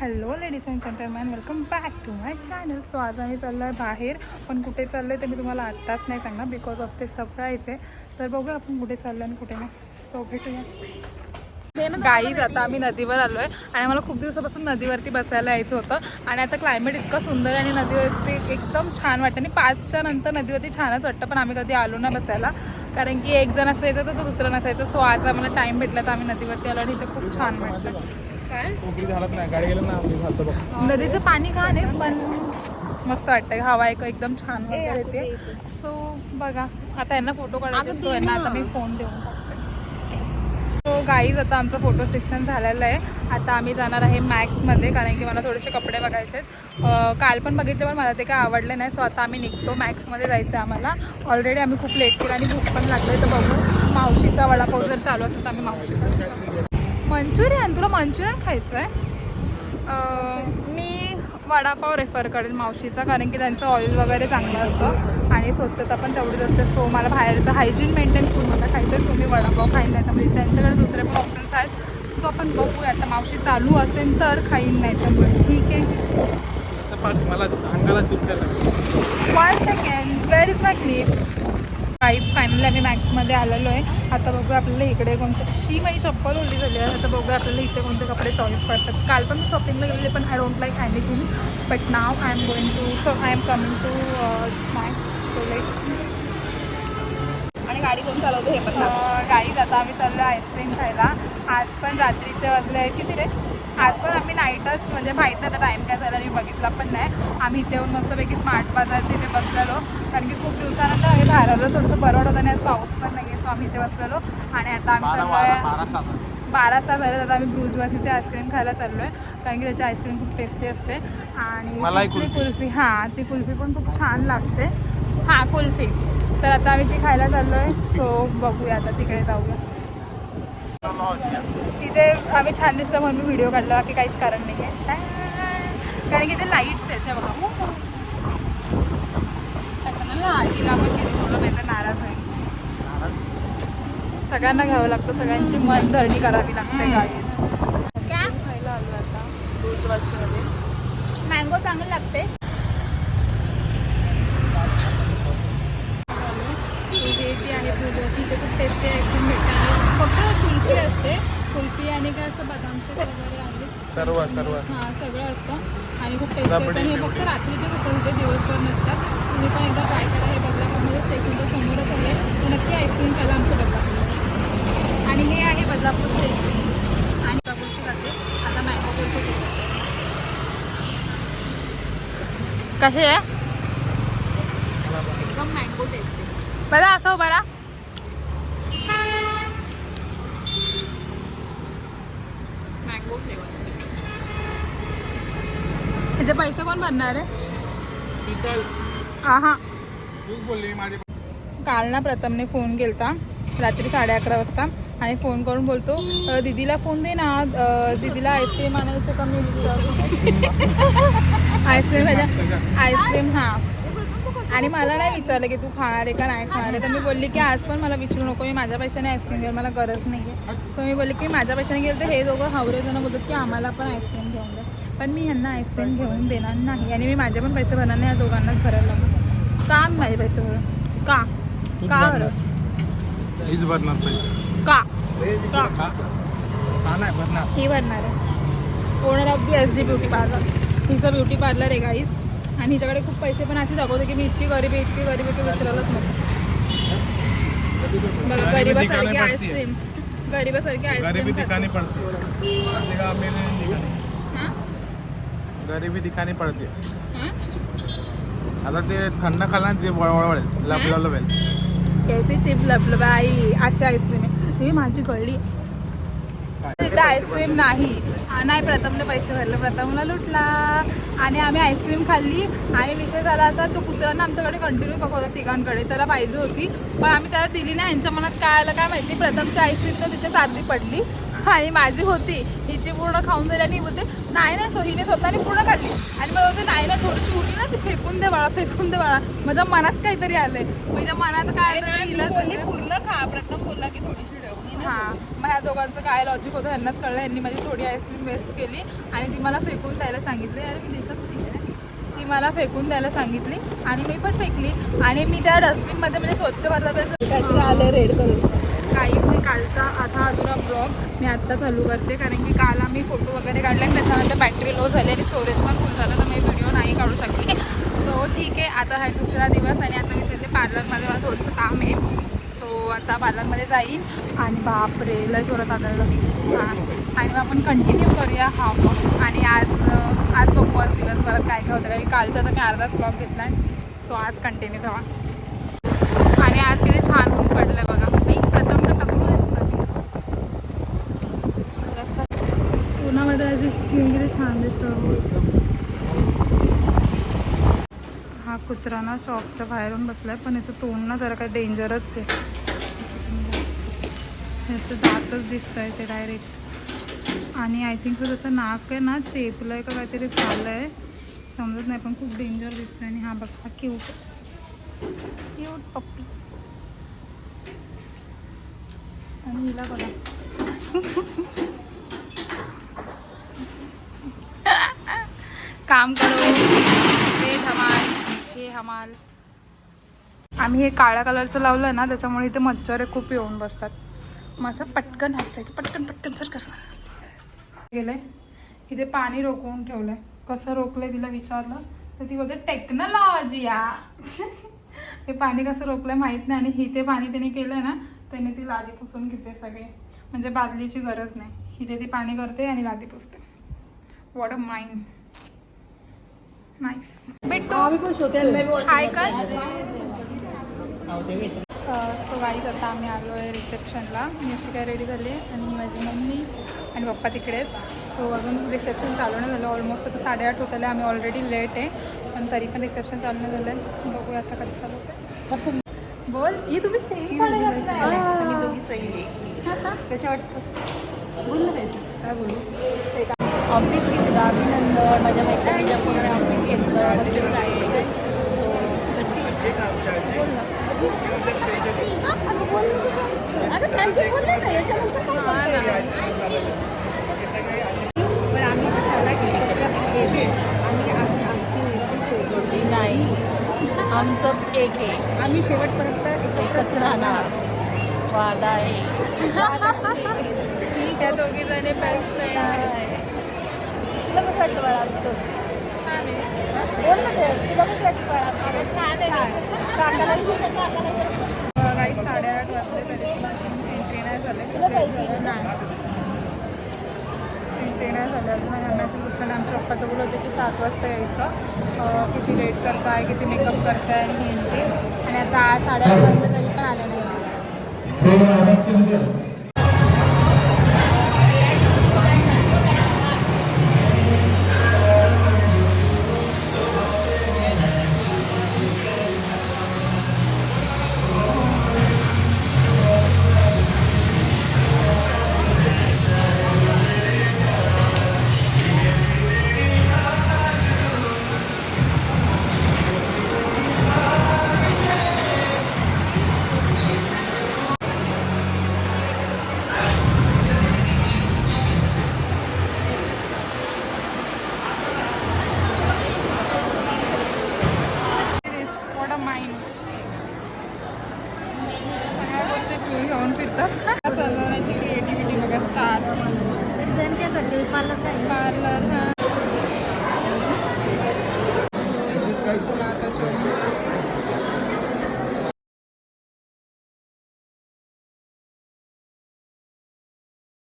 Hello ladies and gentleman welcome back to my channel so आज आम्ही चाललो आहे बाहेर. पण कुठे चाललो आहे ते मी तुम्हाला आत्ताच नाही सांगणार बिकॉज ऑफ ते सरप्राईज आहे. तर बघूया आपण कुठे चाललो आणि कुठे नाही. सो भेटूया. गाईज आता आम्ही नदीवर आलो आहे आणि मला खूप दिवसापासून नदीवरती बसायला यायचं होतं. आणि आता क्लायमेट इतकं सुंदर आणि नदीवरती एकदम छान वाटतं. आणि पाचच्या नंतर नदीवरती छानच वाटतं पण आम्ही कधी आलो ना बसायला. कारण की एक जण असायचं तर दुसरं नसायचं. सो आज आम्हाला टाईम भेटला तर आम्ही नदीवरती आलो आणि इथे खूप छान वाटतं नाही गाडी गेलं ना नदीचं पाणी घाण आहे पण मस्त वाटतंय. हवा एक एकदम छान वगैरे येते सो बघा आता यांना फोटो काढायचे तो यांना आता मी फोन देऊन सो गाईज आता आमचं फोटो सेक्शन झालेलं आहे. आता आम्ही जाणार आहे मॅक्समध्ये कारण की मला थोडेसे कपडे बघायचे आहेत. काल पण बघितले पण मला ते काय आवडले नाही. सो आता आम्ही निघतो मॅक्समध्ये जायचं आहे आम्हाला. ऑलरेडी आम्ही खूप लेट केलं आणि भूक पण लागले तर बघू. मावशीचा वडापाव जर चालू असेल तर आम्ही मावशीचा मंचुरियन तुला मंचुरियन खायचं आहे मी वडापाव रेफर करेल मावशीचा कारण की त्यांचं ऑइल वगैरे चांगलं असतं आणि स्वच्छता पण तेवढीच असते. सो मला बाहेरचं हायजीन मेंटेन फूड मला खायचं आहे सो मी वडापाव खाईन नाही तर म्हणजे त्यांच्याकडे दुसरे पण ऑप्शन्स आहेत. सो आपण बघूया. आता मावशी चालू असेल तर खाईन नाही तर मग. ठीक आहे? मला अंगाला one second where is my clip काहीच फायनली आम्ही मॅक्समध्ये आलेलो आहे. आता बघूया आपल्याला इकडे कोणते अशी माझी चप्पल ओली झाली आहे. आता बघूया आपल्याला इथे कोणते कपडे चॉईस पडतात. काल पण मी शॉपिंगला गेलेले पण I don't like anything but now I am going to so I am coming to Max so let's आणि गाडी कोण चालवतो हे पण गाईज आता आम्ही चाललो आईस्क्रीम खायला. आज पण रात्रीचे वाजले आहे किती रे? आज पण आम्ही नाईटच म्हणजे माहीत नाही टाईम काय झाला मी बघितला पण नाही. आम्ही इथे येऊन मस्तपैकी स्मार्ट बाजारच्या इथे बसलेलो. कारण की खूप दिवसानंतर आम्ही बाहेर आलो थोडंसं बरं होतं आणि आज पाऊस पण नाही आहे सो आम्ही इथे बसलेलो. आणि आता आम्ही चाललो बारा सहा झाले. आता आम्ही ब्रुजवासीचे आईस्क्रीम खायला चाललो आहे कारण की त्याची आईस्क्रीम खूप टेस्टी असते. आणि कुल्फी. कुल्फी हां ती कुल्फी पण खूप छान लागते. हां कुल्फी. तर आता आम्ही ती खायला चाललो आहे सो बघूया आता तिकडे जाऊया. तिथे आम्ही छान दिसतं म्हणून मी व्हिडिओ काढला बाकी काहीच कारण नाही आहे. कारण की ते लाईट्स आहेत बघा. ना आजीला आपण किती थोडं नाही तर नाराज आहे. सगळ्यांना घ्यावं लागतं सगळ्यांची मन धरणी करावी लागते गाडी खायला आलो आता वस्तीमध्ये मँगो चांगलं लागते. हे ती आहे भुजवसी इथे खूप टेस्टी आईस्क्रीम भेटते फक्त कुल्फी असते. कुल्फी आणि काय असतं बदाम शेक वगैरे आहे. सर्व सर्व. हां सगळं असतं. आणि खूप टेस्टी असतं हे फक्त रात्रीचे कसं होते दिवसभर नसतात. तुम्ही पण एकदा ट्राय करा. हे बदलापूरमध्ये स्टेशनच्या समोरच आहे. तर नक्की आईस्क्रीम खायला आमच्या बदलापूर आणि हे आहे बदलापूर स्टेशन आणि बदलापूरची जाते आता मँगो कुल्फी कसे आहे? एकदम मँगो टेस्ट बघा असं उभा ह्याचे पैसे कोण भरणार आहे? हा बोलली माझे. काल ना प्रथमने फोन केलता रात्री साडे अकरा वाजता आणि फोन करून बोलतो "अ, दीदीला फोन दे ना अ, दीदीला आईस्क्रीम आणायचं का? मी आईस्क्रीम आईस्क्रीम हां. आणि मला नाही विचारलं की तू खाणार आहे का नाही खाणार आहे. तर मी बोलली की आज पण मला विचारू नको मी माझ्या पैशाने आईस्क्रीम घ्यायला मला गरज नाही आहे सो मी बोलली की माझ्या पैशाने गेलं तर हे दोघं हावरे जण बोलतात की आम्हाला पण आईस्क्रीम घेऊन द्या पण मी ह्यांना आईस्क्रीम घेऊन देणार नाही. आणि मी माझे पण पैसे भरणार नाही या दोघांनाच भरायला लागू का मी माझे पैसे भरू? का? तूच का. बरं भरणार पैसे का? हा भरणार आहे. Owner of the S D beauty parlour हिचं ब्युटी पार्लर आहे गाईज आणि हिच्याकडे खूप पैसे पण असे दाखवते की मी इतकी गरीब आहे इतकी गरीब आहे की विचारायलाच नको बघा गरिबी गरिबासारखी आईस्क्रीम गरिबासारखी गरिबी आईस्क्रीम गरिबी ठिकाणी पडते हां? आता ते थंड खाला ते वळवळ लबलबेल कैसी चिप लपलबाई अशी आईस्क्रीम आहे. ही माझी गळली तिथे आईस्क्रीम नाही. नाही प्रथमने पैसे भरले. प्रथमला लुटला. आणि आम्ही आईस्क्रीम खाल्ली. आणि विषय झाला असा तो कुत्र्यांना आमच्याकडे कंटिन्यू बघवता तिघांकडे. त्याला पाहिजे होती. पण आम्ही त्याला दिली नाही. यांच्या मनात काय आलं काय माहिती. प्रथमची आईस्क्रीम तर तिथे अर्धी पडली. आणि माझी होती. हिची पूर्ण खाऊन झाली आणि बोलते नाही नाही सो हिने स्वतःने पूर्ण खाल्ली. आणि मग बोलते नाही ना थोडीशी उरली ना ती. फेकून दे बाळा फेकून दे बाळा. माझ्या मनात काहीतरी आलंय. माझ्या मनात काय आलं पूर्ण खा. प्रथम बोलला की थोडीशी ठेव हा. ह्या दोघांचं काय लॉजिक होतं ह्यांनाच कळलं. यांनी माझी थोडी आईस्क्रीम वेस्ट केली आणि ती मला फेकून द्यायला सांगितली. अरे मी दिसत नाही ती मला फेकून द्यायला सांगितली आणि मी पण फेकली. आणि मी त्या डस्टबिनमध्ये म्हणजे स्वच्छ भारतापर्यंत आले रेड कलर काहीच नाही कालचा आता अधुरा ब्लॉग मी आत्ता चालू करते. कारण की काल आम्ही फोटो वगैरे काढले आणि त्याच्यानंतर बॅटरी लो झाली आणि स्टोरेज पण फुल झालं. तर मी व्हिडिओ नाही काढू शकले. सो ठीक आहे. आता हा दुसरा दिवस आणि आता मी तिथे पार्लरमध्ये मला थोडंसं काम आहे. आता पार्लरमध्ये जाईन आणि बापरे लय जोरात आदळलं. हां. आणि मग आपण कंटिन्यू करूया हा ब्लॉग आणि आज आज बघू आज दिवसभरात काय काय होतं. कारण कालचा तर मी अर्धाच ब्लॉग घेतला आहे सो आज कंटिन्यू ठेवा. आणि आज किती छान ऊन आहे बघा. मी प्रथमचं टकलू दिसतं उन्हामध्ये अशी स्किन किती छान दिसतं हा कुत्रा ना शॉपच्या बाहेरून बसला आहे पण याचं तोंड ना जरा काय डेंजरच आहे. त्याचं दातच दिसतंय आहे ते डायरेक्ट आणि आय थिंक त्याचं नाक आहे ना चेपलं आहे का काहीतरी चाललं आहे समजत नाही पण खूप डेंजर दिसतंय. आणि हा बघा हा क्यूट क्यूट पप्पी आणि हिला बघा. काम करो. हे धमाल हे हमाल. आम्ही हे काळ्या कलरचं लावलं ना त्याच्यामुळे इथे मच्छर हे खूप येऊन बसतात. मग असं पटकन हाचायचं पटकन पटकन सर कसं गेलंय. इथे पाणी रोखवून ठेवलंय. कसं रोखलंय तिला विचारलं. तर ती बोलते टेक्नॉलॉजी या. हे पाणी कसं रोखलंय माहीत नाही. आणि ही ते पाणी त्याने केलंय ना त्याने ती लादी पुसून घेते सगळे. म्हणजे बादलीची गरज नाही. इथे ती पाणी करते आणि लादी पुसते. वॉट अ माइंड नाईस भेटतो हाय कर सो गाईज आता आम्ही आलो आहे रिसेप्शनला. मी अशी काय रेडी झाली आणि माझी मम्मी आणि पप्पा तिकडे आहेत. सो अजून रिसेप्शन चालू नाही झालं. ऑलमोस्ट आता साडेआठ होत आले आम्ही ऑलरेडी लेट आहे. पण तरी पण रिसेप्शन चालू नाही झालं आहे बघूया आता कधी चालू होतं बोल ही तुम्ही सेम साडी. कशा वाटतं? बोल. काय बोलू? ऑफिस घेतलं. अभिनंदन. माझ्या मैत्रिणीच्या पूर्ण ऑफिस घेतलं. म्हणजे काय बोल ना. हा नाही आमचं एक आहे आम्ही शेवटपर्यंत एकत्रच राहणार. वादा आहे. त्या दोघी जणी बेस्ट फ्रेंड तुला कसं वाटलं बाळा? छान आहे. बोल ना ते. तुला कसं वाटलं बाळा? छान आहे. काही साडेआठ वाजले तरी एंट्री नाही झाले. नाही एंट्री नाही झाले. अजून मेसेज आमचे पप्पा तर बोलत होते की सात वाजता यायचं. किती लेट करताय किती मेकअप करताय आणि हे आणि ते आणि आता साडे साडेआठ वाजले तरी पण आले नाही. പാർലറിന്റെ